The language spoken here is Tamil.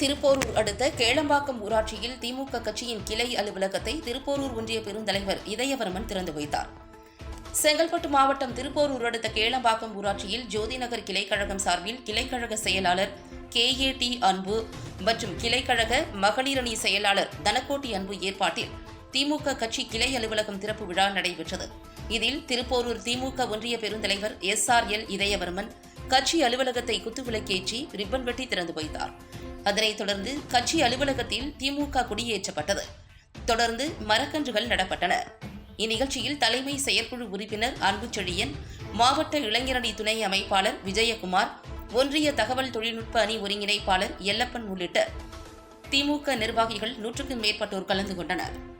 திருப்போரூர் அடுத்த கேளம்பாக்கம் ஊராட்சியில் திமுக கட்சியின் கிளை அலுவலகத்தை திருப்போரூர் ஒன்றிய பெருந்தலைவர் இதயவர்மன் திறந்து வைத்தார். செங்கல்பட்டு மாவட்டம் திருப்போரூர் அடுத்த கேளம்பாக்கம் ஊராட்சியில் ஜோதிநகர் கிளைக்கழகம் சார்பில் கிளைக்கழக செயலாளர் கே. ஏ. டி. அன்பு மற்றும் கிளைக்கழக மகளிரணி செயலாளர் தனக்கோட்டி அன்பு ஏற்பாட்டில் திமுக கட்சி கிளை அலுவலகம் திறப்பு விழா நடைபெற்றது. இதில் திருப்போரூர் திமுக ஒன்றிய பெருந்தலைவர் எஸ். ஆர். எல். இதயவர்மன் கட்சி அலுவலகத்தை குத்துவிளக்கேற்றி ரிப்பன் வெட்டி திறந்து வைத்தார். அதனைத் தொடர்ந்து கட்சி அலுவலகத்தில் திமுக கொடியேற்றப்பட்டது. தொடர்ந்து மரக்கன்றுகள் நடப்பட்டன. இந்நிகழ்ச்சியில் தலைமை செயற்குழு உறுப்பினர் அன்புச்செழியன் மாவட்ட இளைஞரணி துணை அமைப்பாளர் விஜயகுமார் ஒன்றிய தகவல் தொழில்நுட்ப அணி ஒருங்கிணைப்பாளர் எல்லப்பன் உள்ளிட்ட திமுக நிர்வாகிகள் நூற்றுக்கும் மேற்பட்டோர் கலந்து கொண்டனர்.